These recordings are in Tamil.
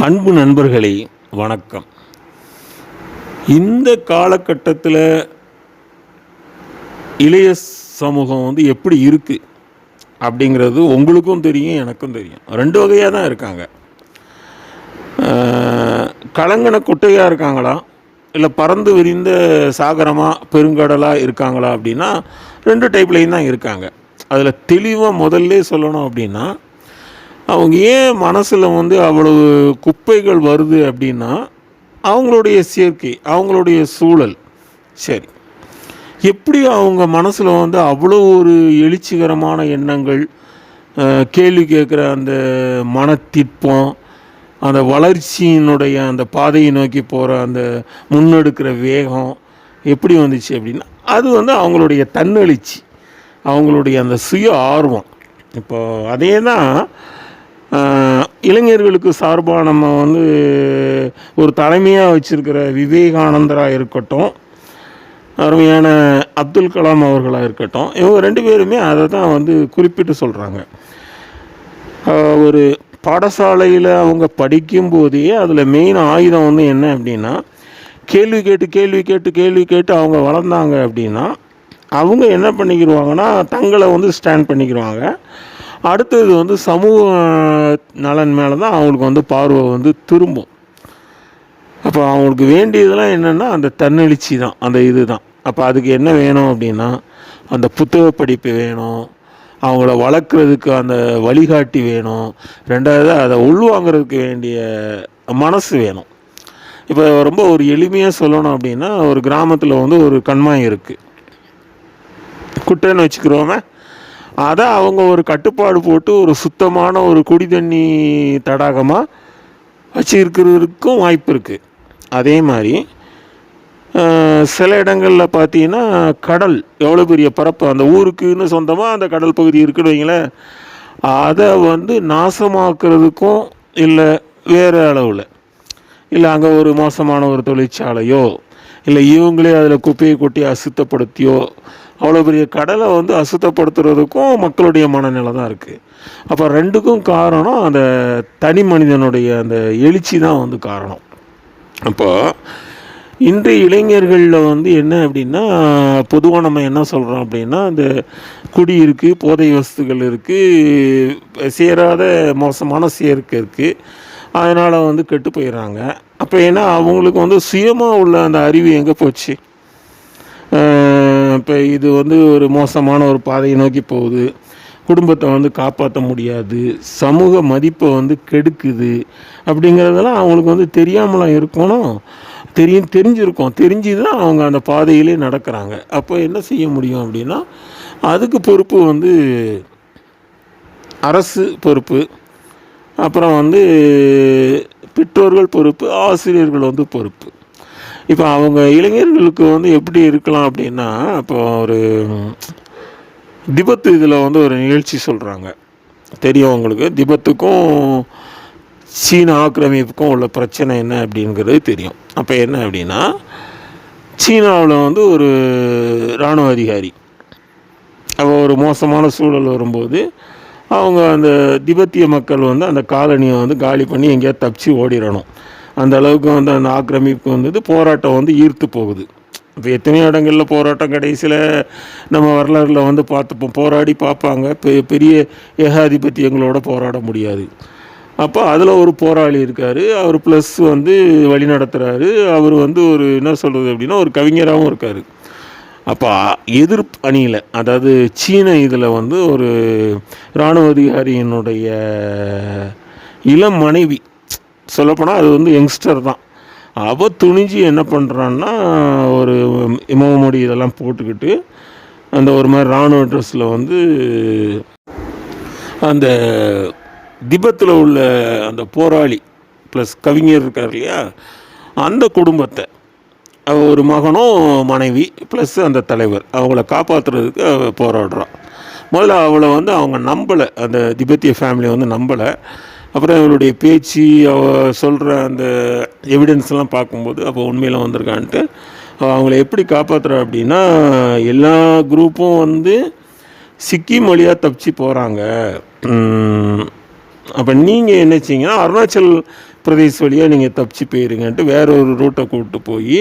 அன்பு நண்பர்களே வணக்கம். இந்த காலகட்டத்தில் இளைய சமூகம் வந்து எப்படி இருக்குது அப்படிங்கிறது உங்களுக்கும் தெரியும் எனக்கும் தெரியும். ரெண்டு வகையாக தான் இருக்காங்க. கலங்கன குட்டையாக இருக்காங்களா? இல்லை பறந்து விரிந்த சாகரமாக பெருங்கடலாக இருக்காங்களா அப்படின்னா ரெண்டு டைப்லேயும் தான் இருக்காங்க. அதில் தெளிவாக முதல்ல சொல்லணும் அப்படின்னா அவங்க ஏன் மனசில் வந்து அவ்வளவு குப்பைகள் வருது அப்படின்னா அவங்களுடைய சேர்க்கை அவங்களுடைய சூழல். சரி. எப்படி அவங்க மனசில் வந்து அவ்வளோ ஒரு எழுச்சிகரமான எண்ணங்கள் கேள்வி கேட்குற அந்த மனத்திற்பம் அந்த வளர்ச்சியினுடைய அந்த பாதையை நோக்கி போகிற அந்த முன்னெடுக்கிற வேகம் எப்படி வந்துச்சு அப்படின்னா அது வந்து அவங்களுடைய தன்னெழுச்சி அவங்களுடைய அந்த சுய ஆர்வம். இப்போ அதே தான் இளைஞர்களுக்கு சார்பாக நம்ம வந்து ஒரு தலைமையாக வச்சுருக்கிற விவேகானந்தராக இருக்கட்டும் அருமையான அப்துல் கலாம் அவர்களாக இருக்கட்டும் இவங்க ரெண்டு பேருமே அதை தான் வந்து குறிப்பிட்டு சொல்கிறாங்க ஒரு பாடசாலையில் அவங்க படிக்கும்போதே அதில் மெயின் ஆயுதம் வந்து என்ன அப்படின்னா கேள்வி கேட்டு கேள்வி கேட்டு கேள்வி கேட்டு அவங்க வளர்ந்தாங்க அப்படின்னா அவங்க என்ன பண்ணிக்கிடுவாங்கன்னா தங்களை வந்து ஸ்டாண்ட் பண்ணிக்கிடுவாங்க அடுத்தது வந்து சமூக நலன் மேலே தான் அவங்களுக்கு வந்து பார்வை வந்து திரும்பும். அப்போ அவங்களுக்கு வேண்டியதெல்லாம் என்னென்னா அந்த தன்னெழுச்சி தான் அந்த இது தான் அப்போ அதுக்கு என்ன வேணும் அப்படின்னா அந்த புத்தக படிப்பு வேணும் அவங்கள வளர்க்குறதுக்கு அந்த வழிகாட்டி வேணும் ரெண்டாவது அதை உள்வாங்கிறதுக்கு வேண்டிய மனசு வேணும். இப்போ ரொம்ப ஒரு எளிமையாக சொல்லணும் அப்படின்னா ஒரு கிராமத்தில் வந்து ஒரு கண்மாய் இருக்குது குட்டைன்னு வச்சுக்கிறோமே அதை அவங்க ஒரு கட்டுப்பாடு போட்டு ஒரு சுத்தமான ஒரு குடி தண்ணி தடாகமாக வச்சுருக்கிறதுக்கும் வாய்ப்பு இருக்குது அதே மாதிரி சில இடங்களில் பார்த்தீங்கன்னா கடல் எவ்வளோ பெரிய பரப்பு அந்த ஊருக்குன்னு சொந்தமாக அந்த கடல் பகுதி இருக்குன்னு வைங்களேன் அதை வந்து நாசமாக்குறதுக்கும் இல்லை வேறு அளவில். இல்லை அங்கே ஒரு மோசமான ஒரு தொழிற்சாலையோ இல்லை இவங்களே அதில் குப்பையை கொட்டி அசுத்தப்படுத்தியோ அவ்வளோ பெரிய கடலை வந்து அசுத்தப்படுத்துறதுக்கும் மக்களுடைய மனநிலை தான் இருக்குது அப்போ ரெண்டுக்கும் காரணம் அந்த தனி மனிதனுடைய அந்த எழுச்சி தான் வந்து காரணம். அப்போ இன்றைய இளைஞர்களில் வந்து என்ன அப்படின்னா பொதுவாக நம்ம என்ன சொல்கிறோம் அப்படின்னா இந்த குடி இருக்குது போதை வஸ்துகள் இருக்குது சேராத மோசமான சேர்க்கை இருக்குது அதனால் வந்து கெட்டு போயிடுறாங்க அப்போ ஏன்னா அவங்களுக்கு வந்து சுயமாக உள்ள அந்த அறிவு எங்கே போச்சு? இப்போ இது வந்து ஒரு மோசமான ஒரு பாதையை நோக்கி போகுது. குடும்பத்தை வந்து காப்பாற்ற முடியாது. சமூக மதிப்பை வந்து கெடுக்குது. அப்படிங்கிறதெல்லாம் அவங்களுக்கு வந்து தெரியாமலாம் இருக்கணும். தெரியும் தெரிஞ்சிருக்கும். தெரிஞ்சு தான் அவங்க அந்த பாதையிலே நடக்கிறாங்க. அப்போ என்ன செய்ய முடியும் அப்படின்னா அதுக்கு பொறுப்பு வந்து அரசு பொறுப்பு. அப்புறம் வந்து பெற்றோர்கள் பொறுப்பு ஆசிரியர்கள் வந்து பொறுப்பு. இப்போ அவங்க இளைஞர்களுக்கு வந்து எப்படி இருக்கலாம் அப்படின்னா இப்போ ஒரு திபத்து இதில் வந்து ஒரு நிகழ்ச்சி சொல்கிறாங்க தெரியும் உங்களுக்கு. திபத்துக்கும் சீன ஆக்கிரமிப்புக்கும் உள்ள பிரச்சனை என்ன அப்படிங்கிறது தெரியும். அப்போ என்ன அப்படின்னா சீனாவில் வந்து ஒரு இராணுவ அதிகாரி அப்போ ஒரு மோசமான சூழல் வரும்போது அவங்க அந்த திபெத்திய மக்கள் வந்து அந்த காலனியை வந்து காலி பண்ணி எங்கேயாவது தப்பிச்சு ஓடிடணும் அந்த அளவுக்கு வந்து அந்த ஆக்கிரமிப்பு வந்தது போராட்டம் வந்து ஈர்த்து போகுது. இப்போ எத்தனையோ இடங்களில் போராட்டம் கடைசியில் நம்ம வரலாறில் வந்து பார்த்துப்போம். போராடி பார்ப்பாங்க. பெ- பெரிய ஏகாதிபத்தியங்களோட போராட முடியாது. அப்போ அதில் ஒரு போராளி இருக்கார். அவர் ப்ளஸ் வந்து வழி நடத்துகிறாரு அவர் வந்து ஒரு என்ன சொல்கிறது அப்படின்னா ஒரு கவிஞராகவும் இருக்கார். அப்போ எதிர்ப்பு அணியில் அதாவது சீன இதில் வந்து ஒரு இராணுவ அதிகாரியினுடைய இளம் மனைவி சொல்லப்போனால் அது வந்து யங்ஸ்டர் தான். அவள் துணிஞ்சு என்ன பண்ணுறான்னா ஒரு இமமுடி இதெல்லாம் போட்டுக்கிட்டு அந்த ஒரு மாதிரி இராணுவ ட்ரெஸ்ஸில் வந்து அந்த திபத்தில் உள்ள அந்த போராளி ப்ளஸ் கவிஞர் இருக்கார் இல்லையா அந்த குடும்பத்தை ஒரு மகனும் மனைவி ப்ளஸ் அந்த தலைவர் அவங்கள காப்பாற்றுறதுக்கு அவள் போராடுறான் முதல்ல அவளை வந்து அவங்க நம்பலை அந்த திபெத்திய ஃபேமிலி வந்து நம்பலை. அப்புறம் இவருடைய பேச்சு அவ சொல்கிற அந்த எவிடன்ஸ்லாம் பார்க்கும்போது அப்போ உண்மையில் வந்திருக்கான்ட்டு அவங்கள எப்படி காப்பாற்றுறா அப்படின்னா எல்லா குரூப்பும் வந்து சிக்கிம் வழியாக தப்பிச்சு போகிறாங்க அப்போ நீங்கள் என்ன செய்யுங்கன்னா அருணாச்சல் பிரதேஷ் வழியாக நீங்கள் தப்பிச்சு போயிருங்கன்ட்டு வேற ஒரு ரூட்டை கூப்பிட்டு போய்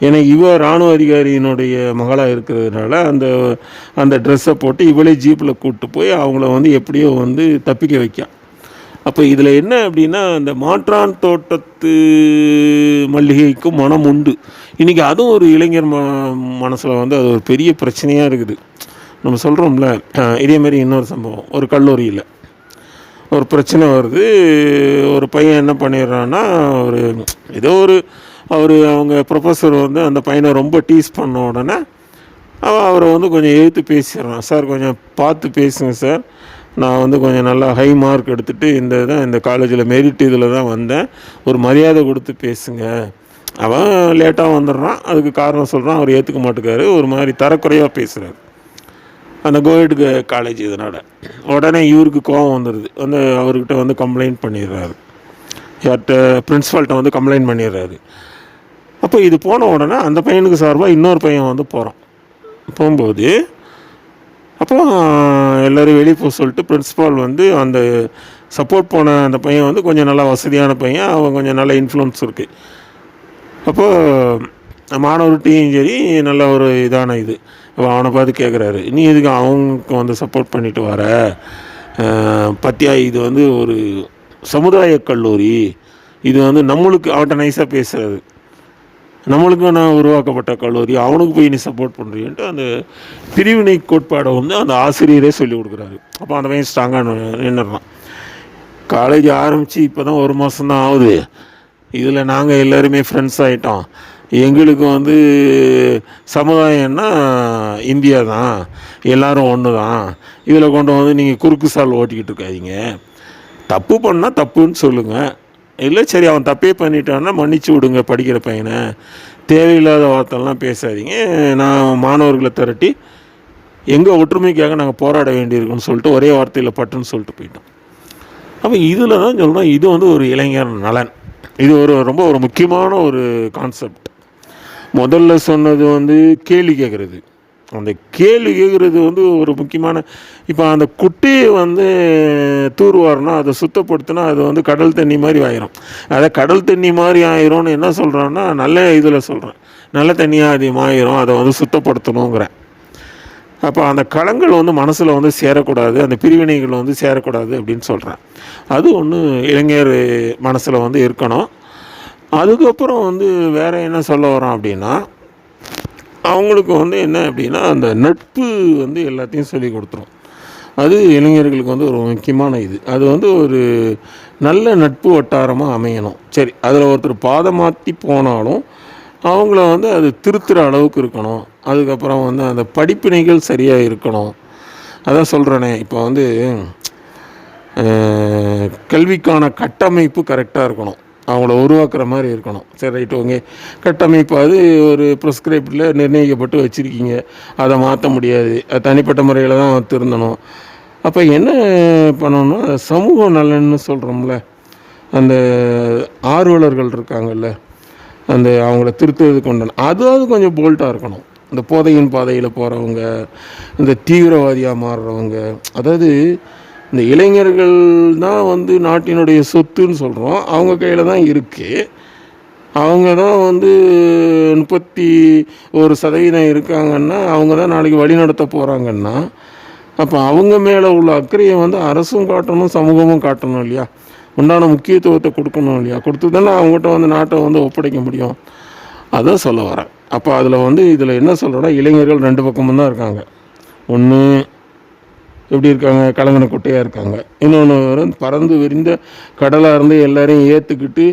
ஏன்னா இவ இராணுவ அதிகாரியினுடைய மகளாக இருக்கிறதுனால அந்த அந்த ட்ரெஸ்ஸை போட்டு இவளே ஜீப்பில் கூப்பிட்டு போய் அவங்கள வந்து எப்படியோ வந்து தப்பிக்க வைக்கான் அப்போ இதில் என்ன அப்படின்னா அந்த மாற்றான் தோட்டத்து மல்லிகைக்கும் மனம் உண்டு. இன்றைக்கி அதுவும் ஒரு இளைஞர் ம மனசில் வந்து அது ஒரு பெரிய பிரச்சனையாக இருக்குது. நம்ம சொல்கிறோம்ல இதேமாரி இன்னொரு சம்பவம். ஒரு கல்லூரியில் ஒரு பிரச்சனை வருது. ஒரு பையன் என்ன பண்ணிடுறான்னா ஒரு ஏதோ ஒரு அவர் அவங்க ப்ரொஃபஸர் வந்து அந்த பையனை ரொம்ப டீஸ் பண்ண உடனே அவன் அவரை வந்து கொஞ்சம் எழுத்து பேசிடுறான். சார் கொஞ்சம் பார்த்து பேசுங்க சார். நான் வந்து கொஞ்சம் நல்லா ஹை மார்க் எடுத்துகிட்டு இந்த தான் இந்த காலேஜில் மெரிட் இதில் தான் வந்தேன். ஒரு மரியாதை கொடுத்து பேசுங்க. அவன் லேட்டாக வந்துடுறான். அதுக்கு காரணம் சொல்கிறான் அவர் ஏற்றுக்க மாட்டேக்காரு. ஒரு மாதிரி தரக்குறையாக பேசுகிறார் அந்த கோயடு காலேஜ் இதனால். உடனே இவருக்கு கோபம் வந்துடுது. வந்து அவர்கிட்ட வந்து கம்ப்ளைண்ட் பண்ணிடுறாரு. யார்கிட்ட பிரின்ஸிபால்கிட்ட வந்து கம்ப்ளைண்ட் பண்ணிடுறாரு. அப்போ இது போன உடனே அந்த பையனுக்கு சார்பாக இன்னொரு பையன் வந்து போகிறான் போகும்போது அப்போ எல்லோரும் வெளியே போக சொல்லிட்டு பிரின்ஸிபால் வந்து அந்த சப்போர்ட் போன அந்த பையன் வந்து கொஞ்சம் நல்லா வசதியான பையன். அவன் கொஞ்சம் நல்ல இன்ஃப்ளூன்ஸ் இருக்குது அப்போது மாணவர்கிட்டையும் சரி நல்ல ஒரு இதான இது. அவனை பார்த்து கேட்குறாரு நீ எதுக்கு அவனுக்கு வந்து சப்போர்ட் பண்ணிட்டு வர? பத்தியா இது வந்து ஒரு சமுதாய கல்லூரி. இது வந்து நம்மளுக்கு அவட்ட நைஸாக பேசுகிறது நம்மளுக்கு நான் உருவாக்கப்பட்ட கல்லூரி அவனுக்கு போய் நீ சப்போர்ட் பண்ணுறியன்ட்டு அந்த பிரிவினை கோட்பாடை வந்து அந்த ஆசிரியரே சொல்லி கொடுக்குறாரு. அப்போ அந்த பையன் ஸ்ட்ராங்காக நின்றுறான் காலேஜ் ஆரம்பித்து இப்போ தான் ஒரு மாதம் தான் ஆகுது. இதில் நாங்கள் எல்லாருமே ஃப்ரெண்ட்ஸ் ஆகிட்டோம் எங்களுக்கு வந்து சமுதாயம்னா இந்தியா தான் எல்லோரும் ஒன்று தான் இதில் கொண்டு வந்து நீங்கள் குறுக்கு சால் ஓட்டிக்கிட்டு இருக்காதீங்க. தப்பு பண்ணால் தப்புன்னு சொல்லுங்கள் இல்லை சரி அவன் தப்பே பண்ணிட்டான்னா மன்னிச்சு விடுங்க படிக்கிற பையனை. தேவையில்லாத வார்த்தைலாம் பேசாதீங்க. நான் மாணவர்களை திரட்டி எங்கள் ஒற்றுமைக்காக நாங்கள் போராட வேண்டியிருக்கோம்னு சொல்லிட்டு ஒரே வார்த்தையில் பட்டுன்னு சொல்லிட்டு போயிட்டோம். அப்போ இதில் தான் சொல்லணும் இது வந்து ஒரு இளைஞர் நலன். இது ஒரு ரொம்ப ஒரு முக்கியமான ஒரு கான்செப்ட் முதல்ல சொன்னது வந்து கேள்வி கேட்குறது அந்த கேள்வி கேட்குறது வந்து ஒரு முக்கியமான இப்போ அந்த குட்டியை வந்து தூர்வாரினா அதை சுத்தப்படுத்தினா அது வந்து கடல் தண்ணி மாதிரி ஆயிரும். அதை கடல் தண்ணி மாதிரி ஆயிரும்னு என்ன சொல்கிறான்னா நல்ல இதில் சொல்கிறேன் நல்ல தண்ணியாக அதிகமாகிரும் ஆயிரும் அதை வந்து சுத்தப்படுத்தணுங்கிறேன் அப்போ அந்த களங்கள் வந்து மனசில் வந்து சேரக்கூடாது அந்த பிரிவினைகள் வந்து சேரக்கூடாது அப்படின்னு சொல்கிறேன் அது ஒன்று இளைஞர் மனசில் வந்து இருக்கணும். அதுக்கப்புறம் வந்து வேறு என்ன சொல்ல வரோம் அப்படின்னா அவங்களுக்கு வந்து என்ன அப்படின்னா அந்த நட்பு வந்து எல்லாத்தையும் சொல்லி கொடுத்துரும். அது இளைஞர்களுக்கு வந்து ஒரு முக்கியமான இது. அது வந்து ஒரு நல்ல நட்பு வட்டாரமாக அமையணும். சரி அதில் ஒருத்தர் பாதை மாற்றி போனாலும் அவங்கள வந்து அது திருத்துற அளவுக்கு இருக்கணும். அதுக்கப்புறம் வந்து அந்த படிப்பினைகள் சரியாக இருக்கணும். அதான் சொல்கிறேனே இப்போ வந்து கல்விக்கான கட்டமைப்பு கரெக்டாக இருக்கணும். அவங்கள உருவாக்குற மாதிரி இருக்கணும். சரி ரைட்டு ஓகே. கட்டமைப்பு அது ஒரு ப்ரிஸ்கிரைப்டில் நிர்ணயிக்கப்பட்டு வச்சுருக்கீங்க. அதை மாற்ற முடியாது. அது தனிப்பட்ட முறையில் தான் திருந்தணும். அப்போ என்ன பண்ணணும்னா சமூக நலன்னு சொல்கிறோம்ல அந்த ஆர்வலர்கள் இருக்காங்கல்ல. அந்த அவங்கள திருத்துறதுக்கு உண்டான அதாவது கொஞ்சம் போல்ட்டாக இருக்கணும். இந்த போதையின் பாதையில் போகிறவங்க இந்த தீவிரவாதியாக மாறுறவங்க அதாவது இந்த இளைஞர்கள் தான் வந்து நாட்டினுடைய சொத்துன்னு சொல்கிறோம் அவங்க கையில் தான் இருக்குது அவங்க தான் வந்து முப்பத்தி ஒரு சதவீதம் இருக்காங்கன்னா அவங்க தான் நாளைக்கு வழி நடத்த போகிறாங்கன்னா அப்போ அவங்க மேலே உள்ள அக்கறையை வந்து அரசும் காட்டணும் சமூகமும் காட்டணும் இல்லையா? உண்டான முக்கியத்துவத்தை கொடுக்கணும் இல்லையா? கொடுத்து தானே அவங்ககிட்ட வந்து நாட்டை வந்து ஒப்படைக்க முடியும். அதான் சொல்ல வரேன். அப்போ அதில் வந்து இதில் என்ன சொல்கிறோன்னா இளைஞர்கள் ரெண்டு பக்கமும் தான் இருக்காங்க. ஒன்று எப்படி இருக்காங்க கலங்கன குட்டையாக இருக்காங்க. இன்னொன்று வந்து பறந்து விரிந்த கடலாக இருந்து எல்லாரையும் ஏற்றுக்கிட்டு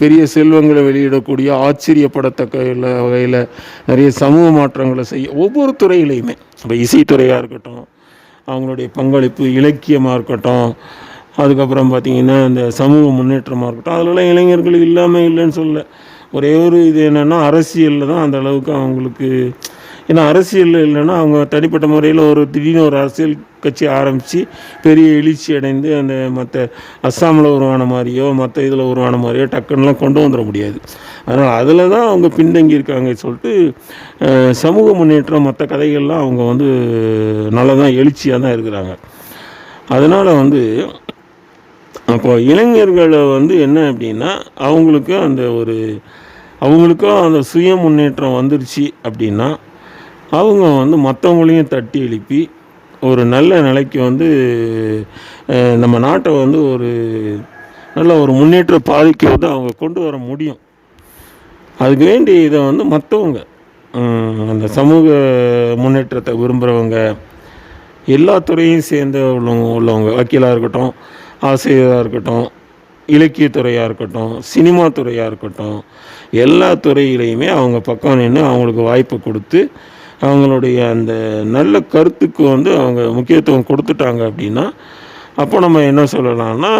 பெரிய செல்வங்களை வெளியிடக்கூடிய ஆச்சரியப்படத்தக்க எல்லா வகையில் நிறைய சமூக மாற்றங்களை செய்ய ஒவ்வொரு துறையிலையுமே. இப்போ இசைத்துறையாக இருக்கட்டும் அவங்களுடைய பங்களிப்பு இலக்கியமாக இருக்கட்டும் அதுக்கப்புறம் பார்த்திங்கன்னா இந்த சமூக முன்னேற்றமாக இருக்கட்டும் அதிலலாம் இளைஞர்கள் இல்லாமல் இல்லைன்னு சொல்ல ஒரே ஒரு இது என்னென்னா அரசியலில் தான் அந்த அளவுக்கு அவங்களுக்கு ஏன்னா அரசியல் இல்லைன்னா அவங்க தனிப்பட்ட முறையில் ஒரு திடீர்னு ஒரு அரசியல் கட்சி ஆரம்பித்து பெரிய எழுச்சி அடைந்து அந்த மற்ற அஸ்ஸாமில் உருவான மாதிரியோ மற்ற இதில் உருவான மாதிரியோ டக்குன்னுலாம் கொண்டு வந்துட முடியாது. அதனால் அதில் தான் அவங்க பின்தங்கி இருக்காங்க சொல்லிட்டு சமூக முன்னேற்றம் மற்ற கதைகள்லாம் அவங்க வந்து நல்லா தான் எழுச்சியாக தான் இருக்கிறாங்க. அதனால் வந்து அப்போ இளைஞர்களை வந்து என்ன அப்படின்னா அவங்களுக்கு அந்த ஒரு அவங்களுக்கும் அந்த சுய முன்னேற்றம் வந்துருச்சு அப்படின்னா அவங்க வந்து மற்றவங்களையும் தட்டி எழுப்பி ஒரு நல்ல நிலைக்கு வந்து நம்ம நாட்டை வந்து ஒரு நல்ல ஒரு முன்னேற்ற பாதைக்கு வந்து அவங்க கொண்டு வர முடியும். அதுக்கு வேண்டி இதை வந்து மற்றவங்க அந்த சமூக முன்னேற்றத்தை விரும்புகிறவங்க எல்லா துறையும் சேர்ந்த உள்ளவங்க உள்ளவங்க வக்கீலாக இருக்கட்டும் ஆசிரியராக இருக்கட்டும் இலக்கியத்துறையாக இருக்கட்டும் சினிமா துறையாக இருக்கட்டும் எல்லா துறையிலையுமே அவங்க பக்கம் நின்று அவங்களுக்கு வாய்ப்பு கொடுத்து அவங்களுடைய அந்த நல்ல கருத்துக்கு வந்து அவங்க முக்கியத்துவம் கொடுத்துட்டாங்க அப்படின்னா அப்போ நம்ம என்ன சொல்லலாம்னா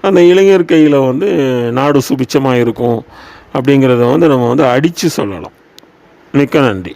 அந்த இளைஞர் கையில் வந்து நாடு சுபிச்சமாக இருக்கும் அப்படிங்கிறத வந்து நம்ம வந்து அடித்து சொல்லலாம். மிக்க நன்றி.